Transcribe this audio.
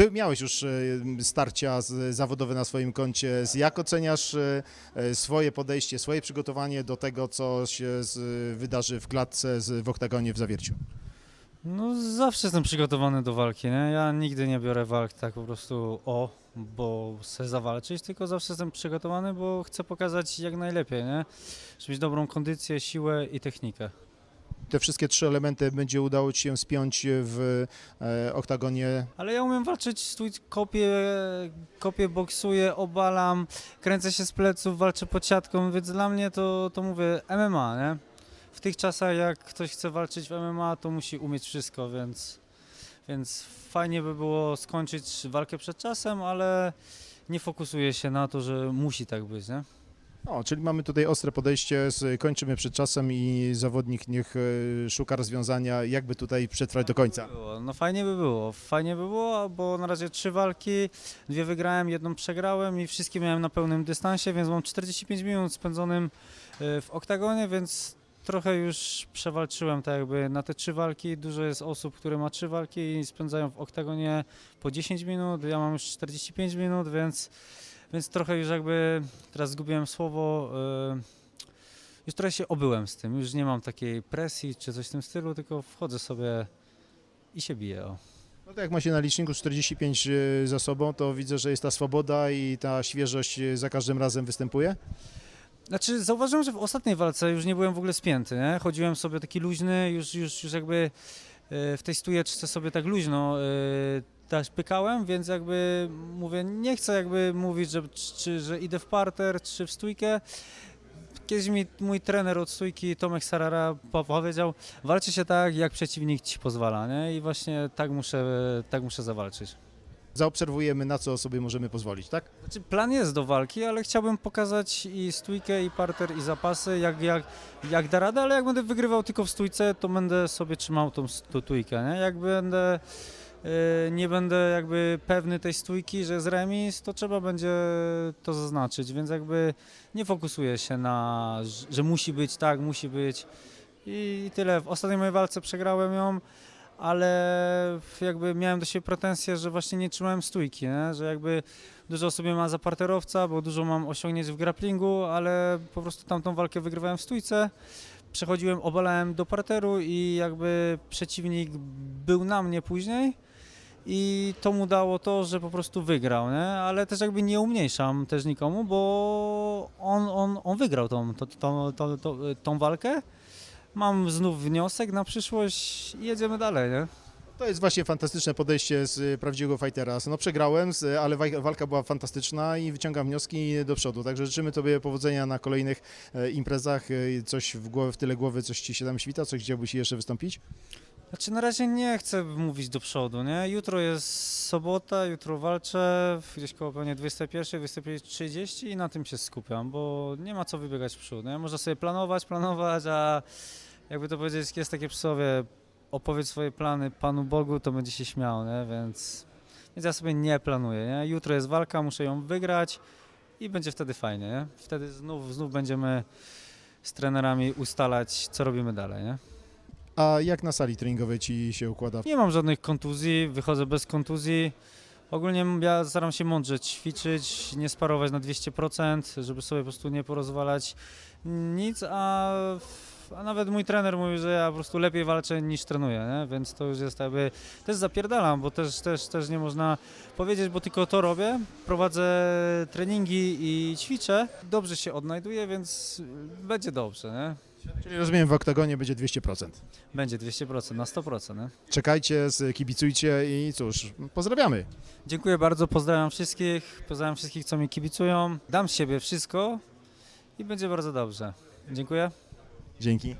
By, miałeś już e, starcia z, zawodowe na swoim koncie. Jak oceniasz e, e, swoje podejście, swoje przygotowanie do tego, co się z, wydarzy w klatce z, w oktagonie w Zawierciu? No zawsze jestem przygotowany do walki, nie? Ja nigdy nie biorę walk tak po prostu o, bo chcę zawalczyć, tylko zawsze jestem przygotowany, bo chcę pokazać jak najlepiej, nie? Żeby mieć dobrą kondycję, siłę i technikę. Te wszystkie trzy elementy będzie udało Ci się spiąć w e, oktagonie. Ale ja umiem walczyć, stój, kopię, kopię, boksuję, obalam, kręcę się z pleców, walczę pod siatką, więc dla mnie to, to mówię MMA, nie? W tych czasach jak ktoś chce walczyć w MMA, to musi umieć wszystko, więc, więc fajnie by było skończyć walkę przed czasem, ale nie fokusuję się na to, że musi tak być, nie? O, czyli mamy tutaj ostre podejście, kończymy przed czasem i zawodnik niech e, szuka rozwiązania, jakby tutaj przetrwać do końca. Było. No fajnie by było, fajnie by było, bo na razie trzy walki, dwie wygrałem, jedną przegrałem i wszystkie miałem na pełnym dystansie, więc mam 45 minut spędzonym y, w oktagonie, więc trochę już przewalczyłem tak jakby na te trzy walki. Dużo jest osób, które ma trzy walki i spędzają w oktagonie po 10 minut, ja mam już 45 minut, więc, więc trochę już jakby, teraz zgubiłem słowo, y, już trochę się obyłem z tym, już nie mam takiej presji czy coś w tym stylu, tylko wchodzę sobie i się bije. O. No to jak ma się na liczniku 45 e, za sobą, to widzę, że jest ta swoboda i ta świeżość e, za każdym razem występuje. Znaczy, zauważyłem, że w ostatniej walce już nie byłem w ogóle spięty. Nie? Chodziłem sobie taki luźny, już, już, już jakby w tej stujeczce sobie tak luźno też pykałem, więc jakby mówię, nie chcę jakby mówić, że, czy, że idę w parter, czy w stójkę. Kiedyś mi mój trener od stójki, Tomek Sarara, po- powiedział, walczy się tak, jak przeciwnik ci pozwala, nie? I właśnie tak muszę, tak muszę zawalczyć. Zaobserwujemy, na co sobie możemy pozwolić, tak? Znaczy, plan jest do walki, ale chciałbym pokazać i stójkę, i parter, i zapasy, jak, jak, jak da radę, ale jak będę wygrywał tylko w stójce, to będę sobie trzymał tą stójkę, nie? Jak będę, nie będę jakby pewny tej stójki, że jest remis, to trzeba będzie to zaznaczyć, więc jakby nie fokusuję się na, że musi być tak, musi być i tyle. W ostatniej mojej walce przegrałem ją, ale jakby miałem do siebie pretensje, że właśnie nie trzymałem stójki, nie? że jakby dużo sobie ma za parterowca, bo dużo mam osiągnięć w grapplingu, ale po prostu tamtą walkę wygrywałem w stójce. Przechodziłem, obalałem do parteru i jakby przeciwnik był na mnie później i to mu dało to, że po prostu wygrał, nie? ale też jakby nie umniejszam też nikomu, bo on, on, on wygrał tą, tą, tą, tą, tą, walkę. Mam znów wniosek na przyszłość i jedziemy dalej, nie? To jest właśnie fantastyczne podejście z e, prawdziwego fightera. No przegrałem, ale walka była fantastyczna i wyciągam wnioski do przodu. Także życzymy Tobie powodzenia na kolejnych e, imprezach. E, Coś w, głowie, w tyle głowy, coś Ci się tam świta, coś chciałbyś jeszcze wystąpić? Znaczy na razie nie chcę mówić do przodu, nie? Jutro jest sobota, jutro walczę gdzieś koło pewnie 21, 21.30 i na tym się skupiam, bo nie ma co wybiegać w przód, nie? Można sobie planować, planować, a jakby to powiedzieć, jest takie przysłowie, opowiedz swoje plany Panu Bogu, to będzie się śmiał, nie? Więc, więc ja sobie nie planuję, nie? Jutro jest walka, muszę ją wygrać i będzie wtedy fajnie, nie? Wtedy znów, znów będziemy z trenerami ustalać, co robimy dalej, nie? A jak na sali treningowej Ci się układa? Nie mam żadnych kontuzji, wychodzę bez kontuzji. Ogólnie ja staram się mądrze ćwiczyć, nie sparować na 200%, żeby sobie po prostu nie porozwalać nic, a, a nawet mój trener mówi, że ja po prostu lepiej walczę niż trenuję, nie? więc to już jest jakby, też zapierdalam, bo też, też, też nie można powiedzieć, bo tylko to robię, prowadzę treningi i ćwiczę, dobrze się odnajduję, więc będzie dobrze, nie? Czyli rozumiem, w oktagonie będzie 200%. Będzie 200%, na 100%. Nie? Czekajcie, kibicujcie i cóż, pozdrawiamy. Dziękuję bardzo, pozdrawiam wszystkich, pozdrawiam wszystkich, co mi kibicują. Dam z siebie wszystko i będzie bardzo dobrze. Dziękuję. Dzięki.